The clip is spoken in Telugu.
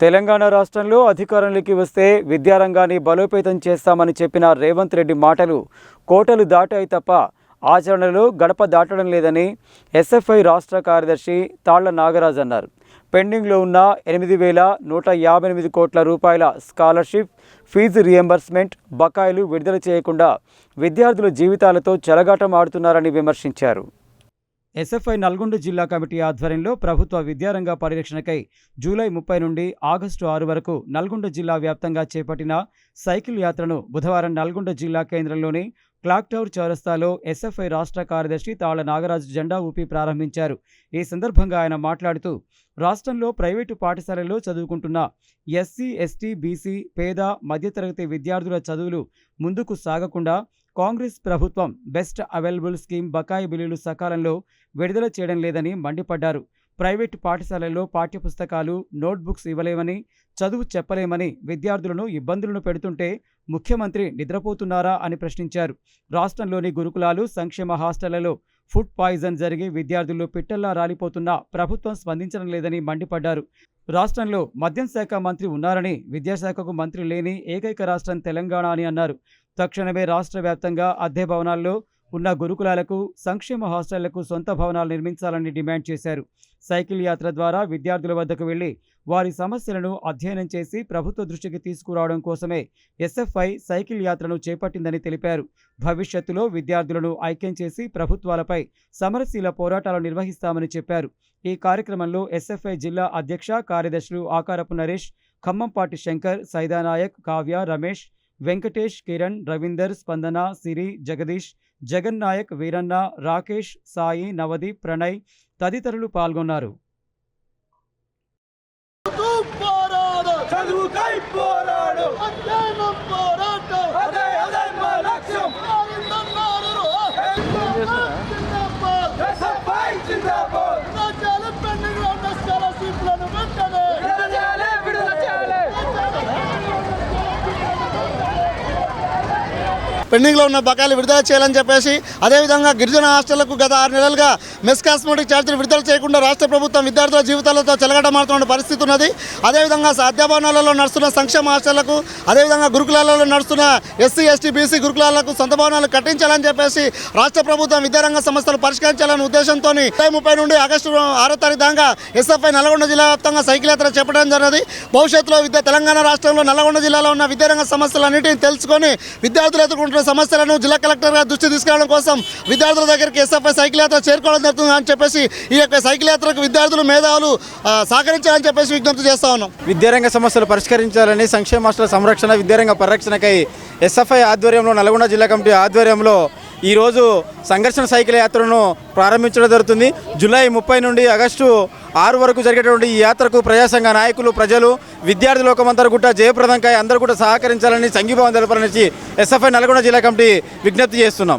తెలంగాణ రాష్ట్రంలో అధికారంలోకి వస్తే విద్యారంగాన్ని బలోపేతం చేస్తామని చెప్పిన రేవంత్ రెడ్డి మాటలు కోటలు దాటాయి తప్ప ఆచరణలో గడప దాటడం లేదని ఎస్ఎఫ్ఐ రాష్ట్ర కార్యదర్శి తాళ్ళ నాగరాజ్ అన్నారు. పెండింగ్లో ఉన్న ఎనిమిది వేల నూట యాభై ఎనిమిది కోట్ల రూపాయల స్కాలర్షిప్ ఫీజు రియంబర్స్మెంట్ బకాయిలు విడుదల చేయకుండా విద్యార్థుల జీవితాలతో చెలగాటం ఆడుతున్నారని విమర్శించారు. ఎస్ఎఫ్ఐ నల్గొండ జిల్లా కమిటీ ఆధ్వర్యంలో ప్రభుత్వ విద్యారంగ పరిరక్షణకై జూలై ముప్పై నుండి ఆగస్టు ఆరు వరకు నల్గొండ జిల్లా వ్యాప్తంగా చేపట్టిన సైకిల్ యాత్రను బుధవారం నల్గొండ జిల్లా కేంద్రంలోని క్లాక్ టవర్ చౌరస్తాలో ఎస్ఎఫ్ఐ రాష్ట్ర కార్యదర్శి తాళ్ళ నాగరాజు జెండా ఊపి ప్రారంభించారు. ఈ సందర్భంగా ఆయన మాట్లాడుతూ రాష్ట్రంలో ప్రైవేటు పాఠశాలల్లో చదువుకుంటున్న ఎస్సీ ఎస్టీ బీసీ పేద మధ్యతరగతి విద్యార్థుల చదువులు ముందుకు సాగకుండా కాంగ్రెస్ ప్రభుత్వం బెస్ట్ అవైలబుల్ స్కీమ్ బకాయి బిల్లులు సకాలంలో విడుదల చేయడం లేదని మండిపడ్డారు. ప్రైవేటు పాఠశాలల్లో పాఠ్యపుస్తకాలు నోట్బుక్స్ ఇవ్వలేమని చదువు చెప్పలేమని విద్యార్థులను ఇబ్బందులను పెడుతుంటే ముఖ్యమంత్రి నిద్రపోతున్నారా అని ప్రశ్నించారు. రాష్ట్రంలోని గురుకులాలు సంక్షేమ హాస్టళ్ళలో ఫుడ్ పాయిజన్ జరిగి విద్యార్థులు పిట్టల్లా రాలిపోతున్నా ప్రభుత్వం స్పందించడం లేదని మండిపడ్డారు. రాష్ట్రంలో మద్యం శాఖ మంత్రి ఉన్నారని విద్యాశాఖకు మంత్రి లేని ఏకైక రాష్ట్రం తెలంగాణ అని అన్నారు. తక్షణమే రాష్ట్ర వ్యాప్తంగా అద్దె భవనాల్లో ఉన్న గురుకులాలకు సంక్షేమ హాస్టళ్ళకు సొంత భవనాలు నిర్మించాలని డిమాండ్ చేశారు. సైకిల్ యాత్ర ద్వారా విద్యార్థుల వద్దకు వెళ్ళి వారి సమస్యలను అధ్యయనం చేసి ప్రభుత్వ దృష్టికి తీసుకురావడం కోసమే ఎస్ఎఫ్ఐ సైకిల్ యాత్రను చేపట్టిందని తెలిపారు. భవిష్యత్తులో విద్యార్థులను ఐక్యం చేసి ప్రభుత్వాలపై సమరశీల పోరాటాలు నిర్వహిస్తామని చెప్పారు. ఈ కార్యక్రమంలో ఎస్ఎఫ్ఐ జిల్లా అధ్యక్ష కార్యదర్శులు ఆకారపు నరేష్ ఖమ్మంపాటి శంకర్ సైదానాయక్ కావ్య రమేష్ వెంకటేష్ కిరణ్ రవీందర్ స్పందన సిరి జగదీష్ జగన్ నాయక్ వీరన్న రాకేష్ సాయి నవదీప్ ప్రణయ్ తదితరులు పాల్గొన్నారు. పోరాడు. పెండింగ్లో ఉన్న బకాయిలు విడుదల చేయాలని చెప్పేసి అదేవిధంగా గిరిజన హాస్టళ్ళకు గత ఆరు నెలలుగా మెస్ కాస్మోటిక్ ఛార్జీలు విడుదల చేయకుండా రాష్ట్ర ప్రభుత్వం విద్యార్థుల జీవితాలతో చెలగటమాడుతున్న పరిస్థితి ఉన్నది. అదేవిధంగా అధ్యాభవనాలలో నడుస్తున్న సంక్షేమ హాస్టళ్ళకు అదేవిధంగా గురుకులాలలో నడుస్తున్న ఎస్సీ ఎస్టీ బీసీ గురుకులాలకు సొంత భవనాలు కట్టించాలని చెప్పేసి రాష్ట్ర ప్రభుత్వం విద్యారంగ సమస్యలు పరిష్కరించాలనే ఉద్దేశంతో ముప్పై నుండి ఆగస్టు ఆరో తారీఖు దాకా ఎస్ఎఫ్ఐ నల్గొండ జిల్లా వ్యాప్తంగా సైకిల్ యాత్ర చేపట్టడం జరిగింది భవిష్యత్తులో విద్య తెలంగాణ రాష్ట్రంలో నల్గొండ జిల్లాలో ఉన్న విద్యారంగ సమస్యలన్నింటినీ తెలుసుకొని విద్యార్థులు ఎదుర్కొంటున్న సమస్యలను జిల్లా కలెక్టర్ గారు దృష్టి తీసుకురావడం కోసం విద్యార్థుల దగ్గరికి ఎస్ఎఫ్ఐ సైకిల్ యాత్ర చేరుకోవడం జరుగుతుంది అని చెప్పేసి ఈ యొక్క సైకిల్ యాత్రకు విద్యార్థులు మేధావులు సహకరించాలని చెప్పేసి విజ్ఞప్తి చేస్తా ఉన్నాం. విద్యారంగ సమస్యలు పరిష్కరించాలని సంక్షేమ సంరక్షణ విద్యారంగ పరిరక్షణకై ఎస్ఎఫ్ఐ ఆధ్వర్యంలో నల్గొండ జిల్లా కమిటీ ఆధ్వర్యంలో ఈరోజు సంఘర్షణ సైకిల్ యాత్రను ప్రారంభించడం జరుగుతుంది. జూలై ముప్పై నుండి ఆగస్టు ఆరు వరకు జరిగేటువంటి ఈ యాత్రకు ప్రజాసంఘ నాయకులు ప్రజలు విద్యార్థి లోకమంతా కూడా జయప్రదంకాయ అందరూ కూడా సహకరించాలని సంఘీభావం తెలపాలని ఎస్ఎఫ్ఐ నల్గొండ జిల్లా కమిటీ విజ్ఞప్తి చేస్తున్నాం.